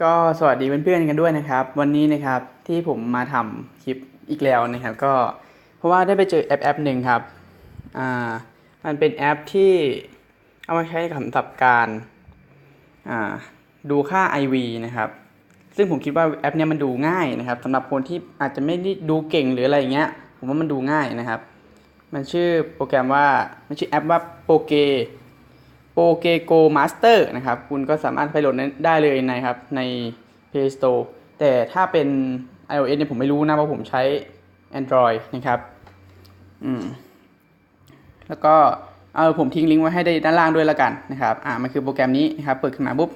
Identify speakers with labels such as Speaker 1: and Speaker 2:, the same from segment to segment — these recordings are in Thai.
Speaker 1: ก็สวัสดีเพื่อนๆกันด้วยนะครับ วันนี้นะครับที่ผมมาทำคลิปอีกแล้วนะครับก็เพราะว่าได้ไปเจอแอปแอปหนึ่งครับอ่ามันเป็นแอปที่เอามาใช้สำหรับการอ่าดูค่า IV นะครับ ซึ่งผมคิดว่าแอปเนี้ยมันดูง่ายนะครับสำหรับคนที่อาจจะไม่ได้ดูเก่งหรืออะไรอย่างเงี้ย ผมว่ามันดูง่ายนะครับ มันชื่อโปรแกรมว่ามันชื่อแอปว่าโปเก โปเกโกมาสเตอร์นะครับ คุณก็สามารถไปโหลดได้เลยนะครับใน Play Store แต่ถ้าเป็น iOS เนี่ยผมไม่รู้นะเพราะผมใช้ Android นะครับ อืม แล้วก็เอาผมทิ้งลิงก์ไว้ให้ได้ด้านล่างด้วยล้วกันนะครับ อ่ามันคือโปรแกรมนี้นะครับ เปิดขึ้นมาปุ๊บ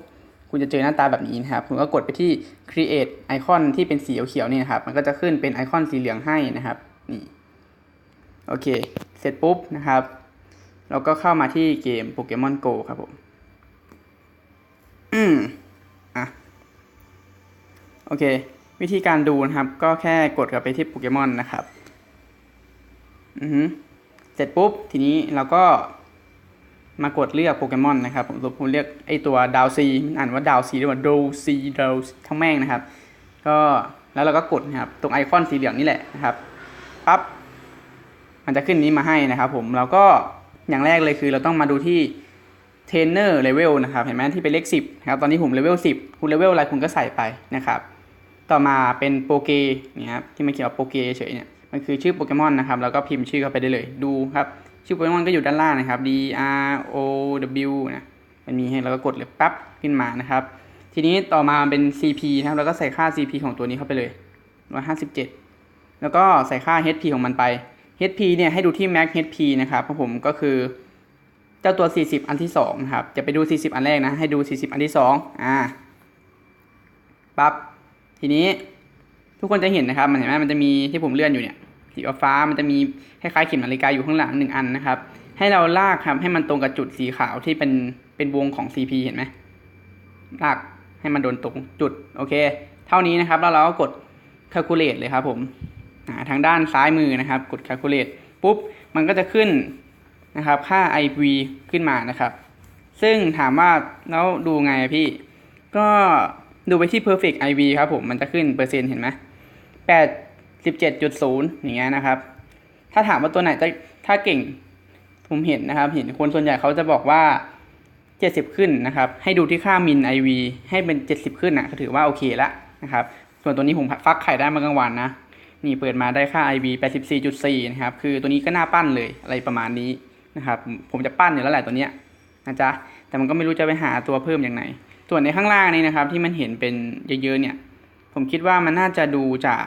Speaker 1: คุณจะเจอหน้าตาแบบนี้นะครับ คุณก็กดไปที่ create ไอคอนที่เป็นสีเขียวๆนี่นะครับ มันก็จะขึ้นเป็นไอคอนสีเหลืองให้นะครับ นี่ โอเค เสร็จปุ๊บนะครับ เราก็เข้ามาที่เกมโปเกมอนโกครับผม อืมอะ โอเค วิธีการดูนะครับ ก็แค่กดกลับไปที่โปเกมอนนะครับ อือฮึเสร็จปุ๊บ ทีนี้เราก็มากดเลือกโปเกมอนนะครับ ผมผมเรียกไอตัวดาวซีมันอ่านว่าดาวซีหรือว่าโดซีดาวทั้งแม่งนะครับ ก็แล้วเราก็กดนะครับ ตรงไอคอนสีเหลืองนี่แหละนะครับ ปั๊บ มันจะขึ้นนี้มาให้นะครับ ผมเราก็ อย่างแรกเลยคือเราต้องมาดูที่เทรนเนอร์เลเวลนะครับเห็นไหมที่เป็นเลขสิบนะครับตอนนี้ผมเลเวลสิบคุณเลเวลอะไรคุณก็ใส่ไปนะครับ ต่อมาเป็นโปเกเนี่ยครับที่มันเขียนว่าโปเกเฉยเนี่ยมันคือชื่อโปเกมอนนะครับแล้วก็พิมพ์ชื่อเข้าไปได้เลยดูครับชื่อโปเกมอนก็อยู่ด้านล่างนะครับ D R O W นะมันมีให้เราก็กดเลยปั๊บขึ้นมานะครับ ทีนี้ต่อมาเป็น CP นะครับแล้วก็ใส่ค่า CP ของตัวนี้เข้าไปเลย157 แล้วก็ใส่ค่า HP ของมันไป HP เนี่ยให้ดูที่ Max HP นะครับเพราะผมก็คือเจ้าตัว 40 อันที่2นะครับจะไปดู 40 อันแรกนะ ให้ดู 40 อันที่2อ่าปั๊บทีนี้ทุกคนจะเห็นนะครับมันเห็นไหมมันจะมีที่ผมเลื่อนอยู่เนี่ยสีฟ้ามันจะมีคล้ายๆเข็มนาฬิกาอยู่ข้างหลังหนึ่งอันนะครับ ให้เราลากครับให้มันตรงกับจุดสีขาวที่เป็นเป็นวงของ CP เห็นไหมลากให้มันโดนตรงจุดโอเค เท่านี้นะครับแล้วเราก็กด calculate เลยครับผม ทางด้านซ้ายมือนะครับ กด calculate ปุ๊บ มันก็จะขึ้นนะครับค่า IV ขึ้นมานะครับ ซึ่งถามว่าแล้วดูไงพี่ ก็ดูไปที่ perfect IV ครับผม มันจะขึ้นเปอร์เซ็นต์เห็นไหมแปดสิบเจ็ดจุดศูนย์อย่างเงี้ยนะครับ ถ้าถามว่าตัวไหนจะถ้าเก่ง ผมเห็นนะครับ เห็นคนส่วนใหญ่เขาจะบอกว่าเจ็ดสิบขึ้นนะครับ ให้ดูที่ค่ามิน IV ให้เป็นเจ็ดสิบขึ้นนะก็ถือว่าโอเคละนะครับ ส่วนตัวนี้ผมฟักไข่ได้มากลางวันนะ นี่เปิดมาได้ค่า IB 84.4 นะครับ คือตัวนี้ก็น่าปั้นเลยอะไรประมาณนี้นะครับ ผมจะปั้นอยู่แล้วแหละตัวเนี้ยนะจ๊ะ แต่มันก็ไม่รู้จะไปหาตัวเพิ่มอย่างไหน ส่วนในข้างล่างนี้นะครับ ที่มันเห็นเป็นเยอะๆเนี่ย ผมคิดว่ามันน่าจะดูจาก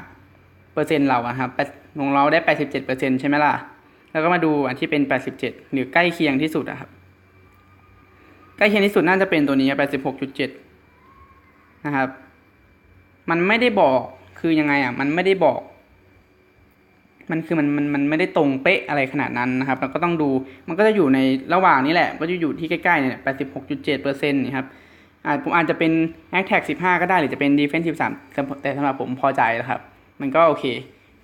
Speaker 1: เปอร์เซ็นต์เราอะครับของเราได้ 87%ใช่ไหมล่ะ แล้วก็มาดูอันที่เป็น 87 หรือใกล้เคียงที่สุดอะครับ ใกล้เคียงที่สุดน่าจะเป็นตัวนี้ 86.7 นะครับ มันไม่ได้บอก คือยังไงอะมันไม่ได้บอก มันคือมันมันมันไม่ได้ตรงเป๊ะอะไรขนาดนั้นนะครับเราก็ต้องดูมันก็จะอยู่ในระหว่างนี้แหละก็จะอยู่ที่ใกล้ๆเนี่ยแปดสิบหกจุดเจ็ดเปอร์เซ็นต์นี่ครับอาจผมอาจจะเป็น a c t a g สิบห้าก็ได้หรือจะเป็น defense สิบสามแต่สำหรับผมพอใจแล้วครับ มันก็โอเค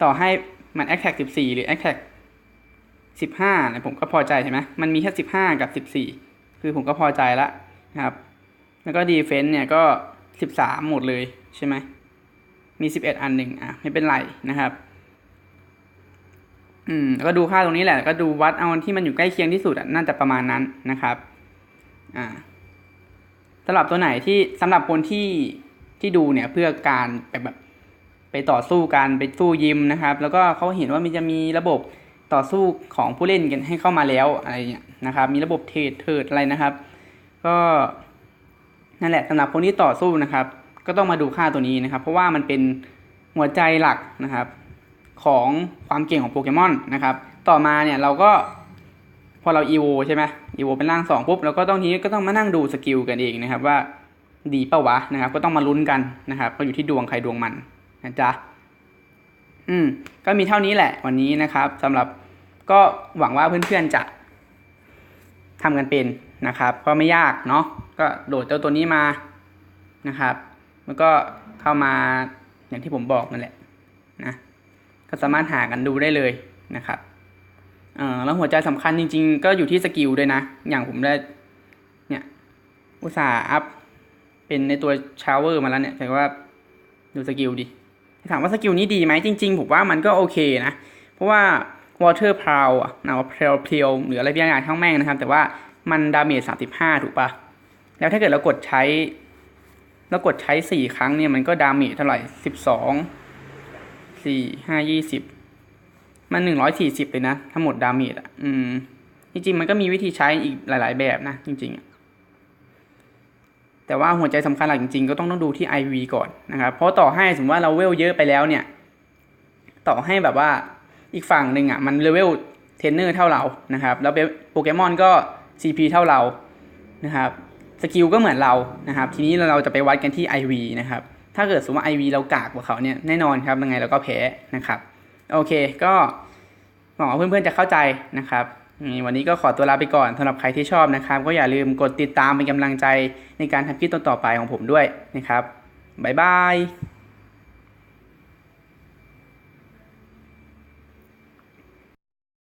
Speaker 1: ต่อให้มัน a c t a g สิบสี่หรือ a c t a g สิบห้าเนี่ยผมก็พอใจใช่ไหมมันมีแค่สิบห้ากับสิบสี่คือผมก็พอใจละนะครับ แล้วก็ defense เนี่ยก็สิบสามหมดเลยใช่ไหมมีสิบเอ็ดอันหนึ่งอะไม่เป็นไรนะครับ อืมก็ดูค่าตรงนี้แหละ ก็ดูวัดเอาที่มันอยู่ใกล้เคียงที่สุดน่าจะประมาณนั้นนะครับ อ่าสำหรับตัวไหนที่สำหรับคนที่ที่ดูเนี่ยเพื่อการแบบแบบไปต่อสู้การไปสู้ยิมนะครับ แล้วก็เขาเห็นว่ามันจะมีระบบต่อสู้ของผู้เล่นกันให้เข้ามาแล้วอะไรเงี้ยนะครับ มีระบบเทรดเทิดอะไรนะครับ ก็นั่นแหละสำหรับคนที่ต่อสู้นะครับ ก็ต้องมาดูค่าตัวนี้นะครับ เพราะว่ามันเป็นหัวใจหลักนะครับ ของความเก่งของโปเกมอนนะครับ ต่อมาเนี่ยเราก็พอเราอีโวใช่ไหมอีโวเป็นร่างสองปุ๊บเราก็ต้องทีนี้ก็ต้องมานั่งดูสกิลกันเองนะครับว่าดีเปล่าวะนะครับ ก็ต้องมาลุ้นกันนะครับ ก็อยู่ที่ดวงใครดวงมันนะจ๊ะอืมก็มีเท่านี้แหละวันนี้นะครับสำหรับก็หวังว่าเพื่อนๆจะทำกันเป็นนะครับ ก็ไม่ยากเนาะก็โหลดเจ้าตัวนี้มานะครับ แล้วก็เข้ามาอย่างที่ผมบอกนั่นแหละนะ ก็สามารถหากันดูได้เลยนะครับเออแล้วหัวใจสำคัญจริง ๆ ก็อยู่ที่สกิลด้วยนะ อย่างผมได้เนี่ยอุตส่าห์อัพเป็นในตัวชาวเวอร์มาแล้วเนี่ยแต่ว่าดูสกิลดิถามว่าสกิลนี้ดีไหมจริง ๆ ผมว่ามันก็โอเคนะ เพราะว่า Water p r o w อะนะว่าเพลวเพลวหรืออะไรบางอย่างทั้งแม่งนะครับ แต่ว่ามันดาเมจสามสิบห้าถูกปะแล้วถ้าเกิดเรากดใช้เรากดใช้สี่ครั้งเนี่ยมันก็ดาเมจเท่าไหร่สิบสอง สี่ห้ายี่สิบมันหนึ่งร้อยสี่สิบเลยนะ ทั้งหมดดาเมจอะ อืม จริงๆ มันก็มีวิธีใช้อีกหลาย ๆ แบบนะ จริงๆอะแต่ว่าหัวใจสำคัญหลักจริงๆ ก็ต้องต้องดูที่ IV ก่อนนะครับ เพราะต่อให้สมมติว่าเราเวลเยอะไปแล้วเนี่ย ต่อให้แบบว่าอีกฝั่งหนึ่งอะ มันเลเวลเทรนเนอร์เท่าเรานะครับ แล้วโปเกมอนก็ CP เท่าเรานะครับ สกิลก็เหมือนเรานะครับ ทีนี้เราจะไปวัดกันที่ IV นะครับ ถ้าเกิดสมมติว่า IV เรากากกว่าเขาเนี่ยแน่นอนครับยังไงเราก็แพ้นะครับ โอเคก็หวังว่าเพื่อนๆจะเข้าใจนะครับวันนี้ก็ขอตัวลาไปก่อนสำหรับใครที่ชอบนะครับ ก็อย่าลืมกดติดตามเป็นกำลังใจในการทำคลิปต่อๆไปของผมด้วยนะครับบ๊ายบาย